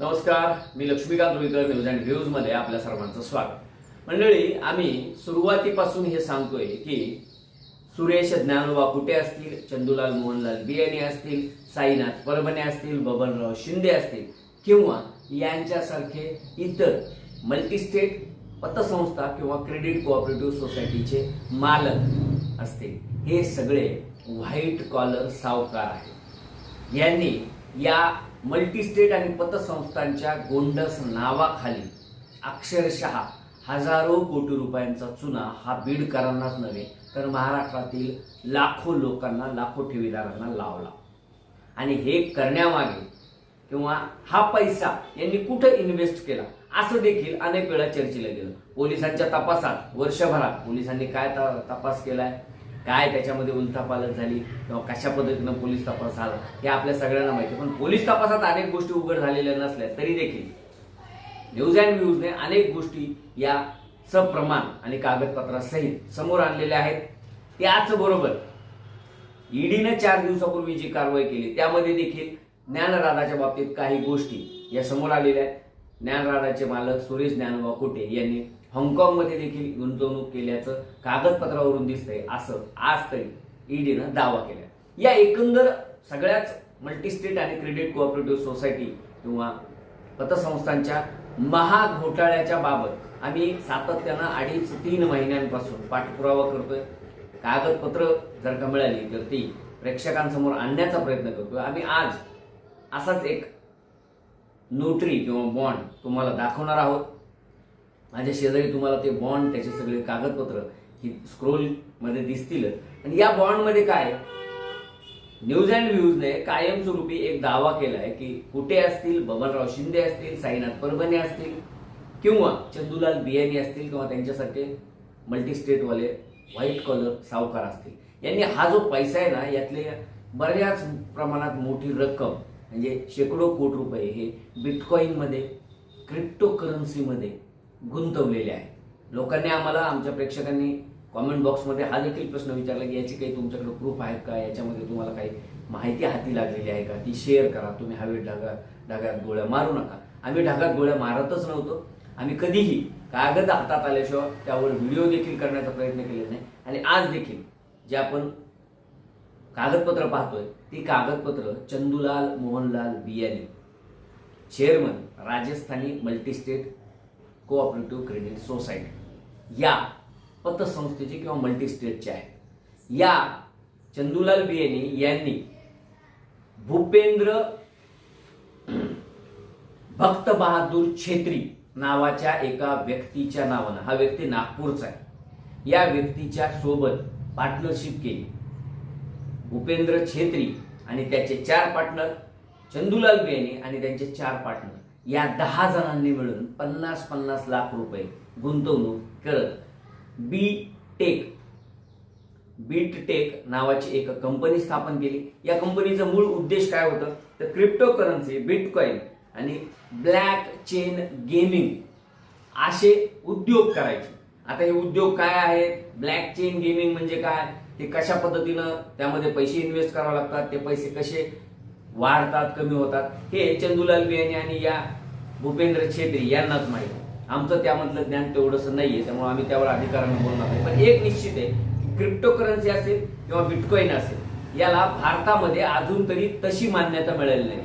नमस्कार मी Laxmikant Ruikar news and व्ह्यूजमध्ये आपल्या सर्वांचं स्वागत. मंडळी आम्ही सुरुवातीपासून हे सांगतोय की सुरेश ज्ञानोबा कुटे असतील? चंदूलाल मोहनलाल बियाणे असतील? साईनाथ परभणे असतील? बबनराव शिंदे असतील? किंवा यांच्यासारखे इतर मल्टीस्टेट पतसंस्था किंवा क्रेडिट कोऑपरेटिव्ह सोसायटीचे मालक असतील? हे सगळे व्हाईट कॉलर सावकार आहेत. यांनी या मल्टीस्टेट आणि पतसंस्थांच्या गोंडस नावाखाली अक्षरशः हजारो कोटी रुपयांचा चुना हा बीडकरांनाच नव्हे तर महाराष्ट्रातील लाखो लोकांना लाखो ठेवीदारांना लावला. आणि हे करण्यामागे किंवा हा पैसा यांनी कुठं इन्व्हेस्ट केला असं देखील अनेक वेळा चर्चेला गेलं. पोलिसांच्या तपासात वर्षभरात पोलिसांनी काय तपास केलाय? काय त्याच्यामध्ये उलथापालट झाली किंवा कशा पद्धतीनं पोलीस तपास झाला हे आपल्या सगळ्यांना माहिती आहे. पण पोलीस तपासात अनेक गोष्टी उघड झालेल्या नसल्या तरी देखील न्यूज अँड व्ह्यूजने अनेक गोष्टी या सप्रमाण आणि कागदपत्रासहित समोर आणलेल्या आहेत त्याचबरोबर ईडीनं चार दिवसापूर्वी जी कारवाई केली त्यामध्ये देखील ज्ञानराधाच्या बाबतीत काही गोष्टी या समोर आलेल्या आहेत ज्ञानराधाचे मालक सुरेश ज्ञानोबा कुटे यांनी हाँगकाँगमध्ये देखील गुंतवणूक केल्याचं कागदपत्रावरून दिसतंय असं आज तरी ईडीनं दावा केला या एकंदर सगळ्याच मल्टीस्टेट आणि क्रेडिट कोऑपरेटिव्ह सोसायटी किंवा पतसंस्थांच्या महाघोटाळ्याच्या बाबत आम्ही सातत्यानं अडीच तीन महिन्यांपासून पाठपुरावा करतोय. कागदपत्र जर का मिळाली तर ती प्रेक्षकांसमोर आणण्याचा प्रयत्न करतोय. आम्ही आज असाच एक नोटरी किंवा बॉन्ड तुम्हाला दाखवणार आहोत. माझ्या शेजारी तुम्हाला ते बॉन्ड त्याचे सगळे कागदपत्र ही स्क्रोलमध्ये दिसतीलच. आणि या बॉन्डमध्ये काय? न्यूज अँड व्ह्यूजने कायमस्वरूपी एक दावा केलाय की कुठे असतील? बबनराव शिंदे असतील साईनाथ परभणे असतील किंवा चंदूलाल बियाणी असतील किंवा त्यांच्यासारखे मल्टीस्टेटवाले व्हाईट कॉलर सावकार असतील. यांनी हा जो पैसा आहे ना यातले बऱ्याच प्रमाणात मोठी रक्कम म्हणजे शेकडो कोटी रुपये हे बिटकॉईनमध्ये क्रिप्टो करन्सीमध्ये गुंतवलेले आहे लोकांनी आम्हाला आमच्या प्रेक्षकांनी कॉमेंट बॉक्समध्ये हा देखील प्रश्न विचारला की याची काही तुमच्याकडे प्रूफ आहेत का? याच्यामध्ये तुम्हाला काही माहिती हाती लागलेली आहे का? ती शेअर करा. तुम्ही हवेत ढगा ढगात गोळ्या मारू नका. आम्ही ढगात गोळ्या मारतच नव्हतो. आम्ही कधीही कागद हातात आल्याशिवाय त्यावर व्हिडिओ देखील करण्याचा प्रयत्न केलेला नाही. आणि आज देखील जे आपण कागदपत्र पाहतोय ती कागदपत्र Chandulal Mohanlal Biyani chairman Rajasthani multistate cooperative credit society या पतसंस्थेचे किंवा मल्टी स्टेटचे आहेत या चंदूलाल बियाणी यांनी भूपेंद्र भक्त बहादूर छेत्री नावाच्या एका व्यक्तीच्या नावानं हा व्यक्ती नागपूरचा आहे. या व्यक्तीच्या सोबत पार्टनरशिप केली. भूपेंद्र छेत्री आणि त्याचे चार पार्टनर चंदूलाल बेने आणि त्यांचे चार पार्टनर या दहा जणांनी मिळून पन्नास पन्नास लाख रुपये गुंतवणूक करत बी टेक बीट टेक नावाची एक कंपनी स्थापन केली. या कंपनीचा मूळ उद्देश काय होतं? तर क्रिप्टो करन्सी बिटकॉईन आणि ब्लॅक चेन गेमिंग असे उद्योग करायचे. आता हे उद्योग काय आहेत? ब्लॅक चेन गेमिंग म्हणजे काय? ते कशा पद्धतीनं त्यामध्ये पैसे इन्व्हेस्ट करावे लागतात? ते पैसे कसे वाढतात कमी होतात. हे चंदूलाल बियाणे आणि या भूपेंद्र छेत्री यांनाच माहिती आमचं त्यामधलं ज्ञान तेवढंसं नाहीये त्यामुळे आम्ही त्यावर अधिकारांना बोलणार नाही. पण एक निश्चित आहे की क्रिप्टो करन्सी असेल किंवा बिटकॉईन असेल याला भारतामध्ये अजून तरी तशी मान्यता मिळाली नाही.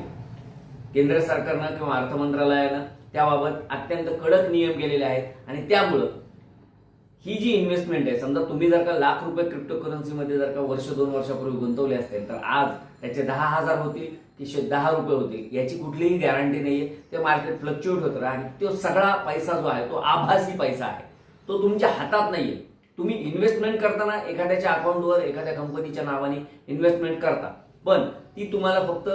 केंद्र सरकारनं किंवा अर्थ मंत्रालयानं त्याबाबत अत्यंत कडक नियम केलेले आहेत आणि त्यामुळं ही जी इन्व्हेस्टमेंट आहे समजा तुम्ही जर का लाख रुपये क्रिप्टोकरन्सीमध्ये जर का वर्ष दोन वर्षापूर्वी गुंतवले असतील तर आज त्याचे दहा हजार होतील की दहा रुपये होतील याची कुठलीही गॅरंटी नाहीये. ते मार्केट फ्लक्च्युएट होत आणि तो सगळा पैसा जो आहे तो आभासी पैसा आहे. तो तुमच्या हातात नाहीये. तुम्ही इन्व्हेस्टमेंट करताना एखाद्याच्या अकाउंटवर एखाद्या कंपनीच्या नावाने इन्व्हेस्टमेंट करता. पण ती तुम्हाला फक्त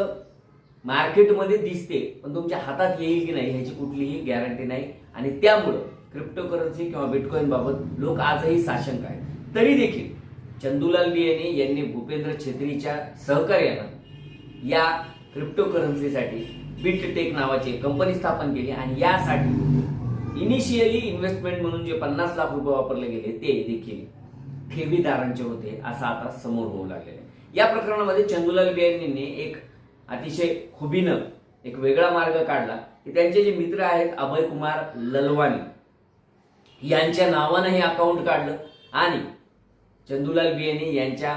मार्केटमध्ये दिसते पण तुमच्या हातात येईल की नाही ह्याची कुठलीही गॅरंटी नाही. आणि त्यामुळं क्रिप्टोकरन्सी किंवा बिटकॉइन बाबत लोक आजही साशंक आहेत. तरी देखील चंदूलाल बियाणे यांनी भूपेंद्र छेत्रीच्या सहकार्यानं या क्रिप्टोकरन्सीसाठी बिटटेक नावाची कंपनी स्थापन केली आणि यासाठी इनिशियली इन्व्हेस्टमेंट म्हणून जे पन्नास लाख रुपये वापरले गेले ते देखील ठेवीदारांचे होते असं आता समोर होऊ लागलेलं आहे. या प्रकरणामध्ये चंदूलाल बियाणींनी एक अतिशय खुबीनं एक वेगळा मार्ग काढला की त्यांचे जे मित्र आहेत अभय कुमार ललवानी यांच्या नावानं हे अकाउंट काढलं. आणि चंदूलाल बियानी यांच्या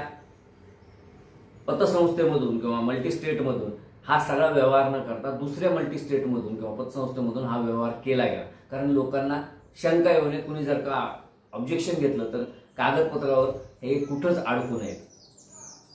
पतसंस्थेमधून किंवा मल्टीस्टेटमधून हा सगळा व्यवहार न करता दुसऱ्या मल्टीस्टेटमधून किंवा पतसंस्थेमधून हा व्यवहार केला गेला. कारण लोकांना शंका येऊ नये. कुणी जर का ऑब्जेक्शन घेतलं तर कागदपत्रावर हे कुठंच अडकू नये.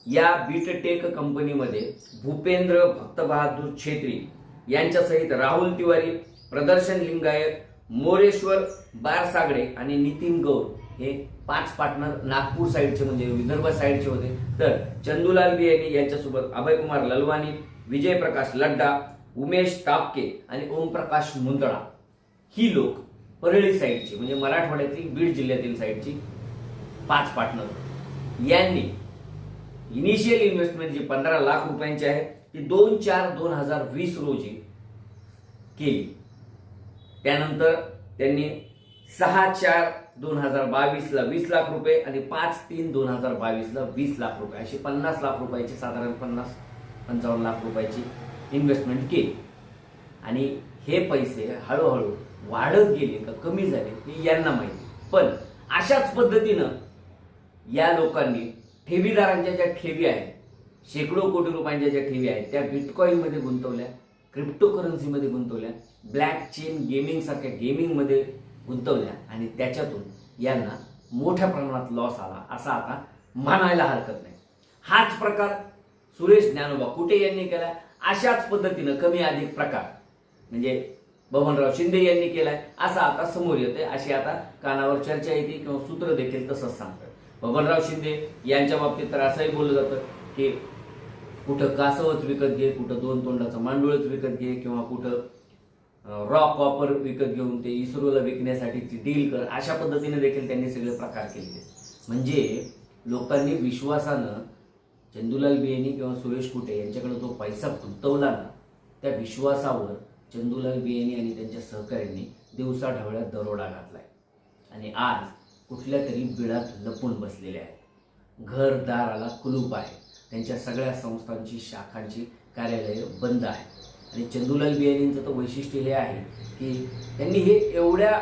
या बीटटेक कंपनीमध्ये भूपेंद्र भक्तबहादूर छेत्री यांच्यासहित राहुल तिवारी प्रदर्शन लिंगायत मोरेश्वर बारसागडे आणि नितीन गौर हे पाच पार्टनर नागपूर साईडचे म्हणजे विदर्भ साईडचे होते. तर चंदूलाल बियानी यांच्यासोबत अभयकुमार ललवानी विजय प्रकाश लड्डा उमेश तापके आणि ओमप्रकाश मुंदळा ही लोक परळी साईडची म्हणजे मराठवाड्यातील बीड जिल्ह्यातील साईडची पाच पार्टनर यांनी इनिशियल इन्व्हेस्टमेंट जी पंधरा लाख रुपयांची आहे ती दोन चार दोन हजार वीस रोजी केली. त्यानंतर त्यांनी सहा चार दोन हजार बावीसला वीस लाख रुपये आणि पाच तीन दोन हजार बावीसला वीस लाख रुपये अशी पन्नास लाख रुपयाची साधारण पन्नास पंचावन्न लाख रुपयाची इन्व्हेस्टमेंट केली. आणि हे पैसे हळूहळू वाढत गेले का कमी झाले हे यांना माहिती. पण अशाच पद्धतीनं या लोकांनी ठेवीदारांच्या ज्या ठेवी आहेत शेकडो कोटी रुपयांच्या ज्या ठेवी आहेत त्या बिटकॉईनमध्ये गुंतवल्या. क्रिप्टोकरन्सीमध्ये गुंतवल्या ब्लॅक चेन गेमिंगसारख्या गेमिंगमध्ये गुंतवल्या आणि त्याच्यातून यांना मोठ्या प्रमाणात लॉस आला. असा आता म्हणायला हरकत नाही. हाच प्रकार सुरेश ज्ञानोबा कुटे यांनी केला अशाच पद्धतीनं कमी अधिक प्रकार म्हणजे बबनराव शिंदे यांनी केलाय. असं आता समोर येते अशी आता कानावर चर्चा येते किंवा सूत्र देखील तसंच सांगतात. बबनराव शिंदे यांच्या बाबतीत तर असंही बोललं जातं की कुठं कासवच विकत घे कुठं दोन तोंडाचं मांडूळच विकत घे किंवा कुठं रॉक कॉपर विकत घेऊन ते इस्रोला विकण्यासाठीची डील कर अशा पद्धतीने देखील त्यांनी सगळे प्रकार केलेले. म्हणजे लोकांनी विश्वासानं चंदूलाल बियानी किंवा सुरेश कुटे यांच्याकडे जो पैसा गुंतवला ना त्या विश्वासावर चंदूलाल बियानी आणि त्यांच्या सहकाऱ्यांनी दिवसा ढवळ्यात दरोडा घातलाय. आणि आज कुठल्या तरी बिळात लपून बसलेले आहेत. घरदाराला कुलूप आहे. त्यांच्या सगळ्या संस्थांची शाखांची कार्यालय बंद आहे आणि चंदूलाल बियानींचं तर वैशिष्ट्य हे आहे की त्यांनी हे एवढ्या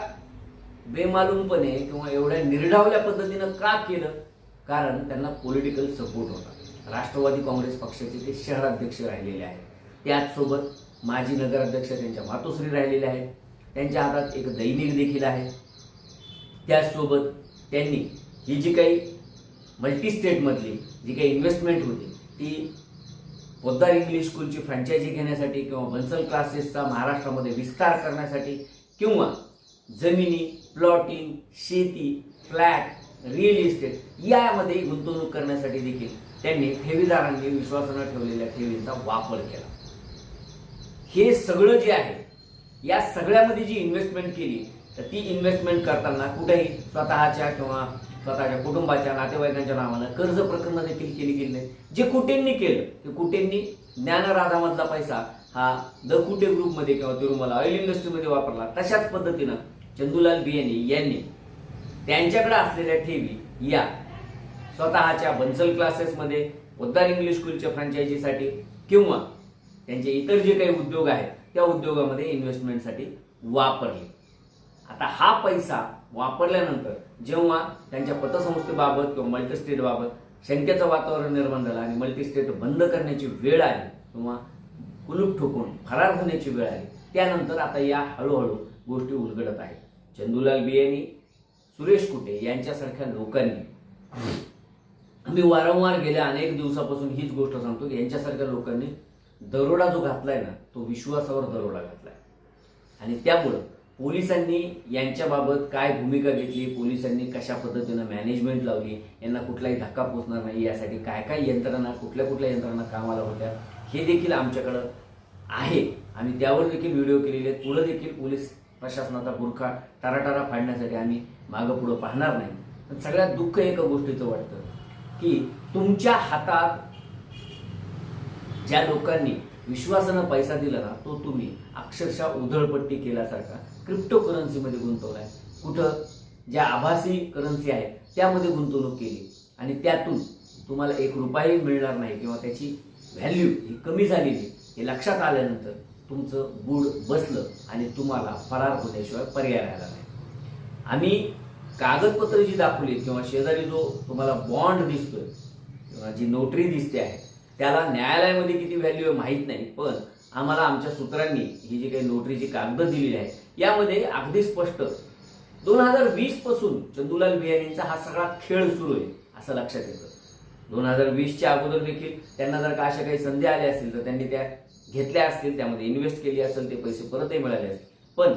बेमालूमपणे किंवा एवढ्या निर्ढावल्या पद्धतीनं का केलं? कारण त्यांना पॉलिटिकल सपोर्ट होता. राष्ट्रवादी काँग्रेस पक्षाचे ते शहराध्यक्ष राहिलेले आहेत. त्याचसोबत माजी नगराध्यक्ष त्यांच्या मातोश्री राहिलेले आहेत. त्यांच्या हातात एक दैनिक देखील आहे. त्याचसोबत त्यांनी ही जी काही मल्टी स्टेटमधली जी काही इन्व्हेस्टमेंट होती ती पोद्दार इंग्लिश स्कूलची फ्रँचायझी घेण्यासाठी किंवा बन्सल क्लासेसचा महाराष्ट्रामध्ये विस्तार करण्यासाठी किंवा जमिनी प्लॉटिंग शेती फ्लॅट रिअल इस्टेट यामध्ये गुंतवणूक करण्यासाठी देखील त्यांनी ठेवीदारांनी विश्वासानं ठेवलेल्या ठेवींचा वापर केला. हे सगळं जे आहे या सगळ्यामध्ये जी इन्व्हेस्टमेंट केली तर ती इन्व्हेस्टमेंट करताना कुठेही स्वतःच्या किंवा स्वतःच्या कुटुंबाच्या नातेवाईकांच्या नावानं कर्ज प्रकरण देखील केली गेली. नाही जे कुटेंनी केलं ते कुटेंनी ज्ञानराधामधला पैसा हा द कुटे ग्रुपमध्ये किंवा तिरुमला ऑइल इंडस्ट्रीमध्ये वापरला. तशाच पद्धतीनं चंदूलाल बियानी यांनी त्यांच्याकडे असलेल्या ठेवी या स्वतःच्या बन्सल क्लासेसमध्ये उद्दार इंग्लिश स्कूलच्या फ्रँचायझीसाठी किंवा त्यांचे इतर जे काही उद्योग आहेत त्या उद्योगामध्ये इन्व्हेस्टमेंटसाठी वापरले. आता हा पैसा वापरल्यानंतर जेव्हा त्यांच्या पतसंस्थेबाबत किंवा मल्टीस्टेटबाबत शंकेचं वातावरण निर्माण झालं आणि मल्टीस्टेट बंद करण्याची वेळ आली किंवा कुलूप ठोकून फरार होण्याची वेळ आली त्यानंतर आता या हळूहळू गोष्टी उलगडत आहेत. चंदूलाल बियानी सुरेश कुटे यांच्यासारख्या लोकांनी मी वारंवार गेल्या अनेक दिवसापासून हीच गोष्ट सांगतो की यांच्यासारख्या लोकांनी दरोडा जो घातलाय ना तो विश्वासावर दरोडा घातलाय. आणि त्यामुळं पोलिसांनी यांच्याबाबत काय भूमिका घेतली? पोलिसांनी कशा पद्धतीनं मॅनेजमेंट लावली? यांना कुठलाही धक्का पोचणार नाही. यासाठी काय काय यंत्रणा कुठल्या कुठल्या यंत्रणा कामाला होत्या? हे देखील आमच्याकडं आहे. आम्ही त्यावर देखील व्हिडिओ केलेले आहेत. पुढं देखील पोलीस प्रशासनाचा बुरखा टाराटारा फाडण्यासाठी आम्ही मागं पुढं पाहणार नाही. पण सगळ्यात दुःख एका गोष्टीचं वाटतं की तुमच्या हातात ज्या लोकांनी विश्वासानं पैसा दिला ना तो तुम्ही अक्षरशः उधळपट्टी केल्यासारखा क्रिप्टो करन्सीमध्ये आहे कुठं? ज्या आभासी करन्सी आहेत त्यामध्ये गुंतवणूक केली. आणि त्यातून तुम्हाला एक रुपयाही मिळणार नाही किंवा त्याची व्हॅल्यू ही कमी झालेली. हे लक्षात आल्यानंतर तुमचं बूड बसलं आणि तुम्हाला फरार होण्याशिवाय पर्याय राहिला नाही. आम्ही कागदपत्र जी दाखवली किंवा शेजारी जो तुम्हाला बॉन्ड दिसतोय किंवा जी नोटरी दिसते आहे त्याला न्यायालयामध्ये किती व्हॅल्यू आहे माहीत नाही पण आम्हाला आमच्या सूत्रांनी ही जी काही नोटरीची कागदं दिलेली आहे यामध्ये अगदी स्पष्ट दोन हजार वीसपासून चंदूलाल बियाणींचा हा सगळा खेळ सुरू आहे असं लक्षात येतं. दोन हजार वीसच्या अगोदर देखील त्यांना जर का अशा काही संधी आल्या असतील तर त्यांनी त्या घेतल्या असतील त्यामध्ये इन्व्हेस्ट केली असेल ते पैसे परतही मिळाले असतील. पण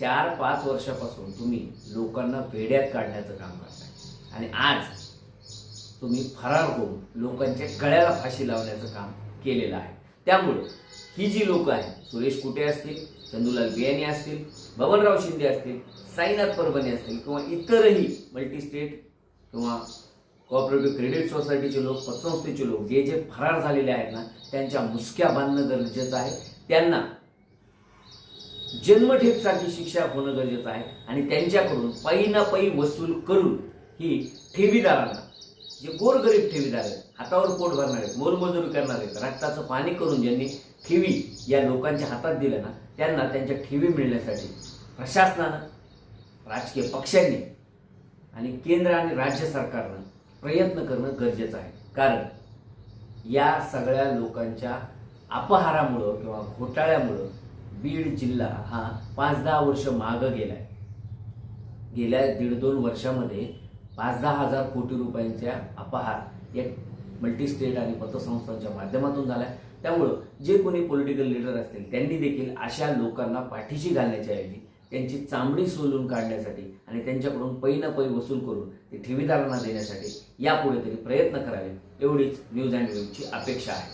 चार पाच वर्षापासून तुम्ही लोकांना वेड्यात काढण्याचं काम करताय. आणि आज तुम्ही फरार होऊन लोकांच्या गळ्याला फाशी लावण्याचं काम केलेलं आहे. त्यामुळे ही जी लोक आहेत सुरेश कुटे असतील चंदूलाल बियाणी असतील बबनराव शिंदे असतील साईनाथ परभणी असतील किंवा इतरही मल्टीस्टेट किंवा कॉपरेटिव्ह क्रेडिट सोसायटीचे लोक पतसंस्थेचे लोक जे जे फरार झालेले आहेत ना त्यांच्या मुसक्या बांधणं गरजेचं आहे. त्यांना जन्मठेपसारखी शिक्षा होणं गरजेचं आहे. आणि त्यांच्याकडून पायी ना पायी वसूल करून ही ठेवीदारांना जे गोरगरीब ठेवीदार आहेत हातावर पोट भरणार आहेत मोलमजुरी करणार आहेत रक्ताचं पाणी करून ज्यांनी ठेवी या लोकांच्या हातात दिल्या ना त्यांना त्यांच्या ठेवी मिळण्यासाठी प्रशासनानं राजकीय पक्षांनी आणि केंद्र आणि राज्य सरकारनं प्रयत्न करणं गरजेचं आहे. कारण या सगळ्या लोकांच्या अपहारामुळं किंवा घोटाळ्यामुळं बीड जिल्हा हा पाच दहा वर्ष मागं गेला आहे गेल्या दीड दोन वर्षामध्ये पाच दहा हजार कोटी रुपयांच्या अपहार या मल्टीस्टेट आणि पतसंस्थांच्या माध्यमातून झाला आहे त्यामुळं जे कोणी पॉलिटिकल लीडर असतील त्यांनी देखील अशा लोकांना पाठीशी घालण्याच्या ऐवजी त्यांची चांबडी सोलून काढण्यासाठी आणि त्यांच्याकडून पै न पै वसूल करून ते ठेवीदारांना देण्यासाठी यापुढे तरी प्रयत्न करावे एवढीच न्यूज अँड व्ह्यूची अपेक्षा आहे.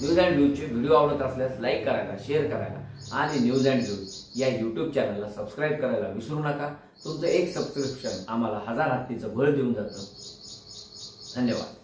न्यूज अँड व्ह्यूचे व्हिडिओ आवडत असल्यास लाईक करायला शेअर करायला आणि न्यूज अँड व्ह्यूज या यूट्यूब चॅनलला सबस्क्राईब करायला विसरू नका. तुमचं एक सबस्क्रिप्शन आम्हाला हजार हत्तीचं बळ देऊन जातं. धन्यवाद.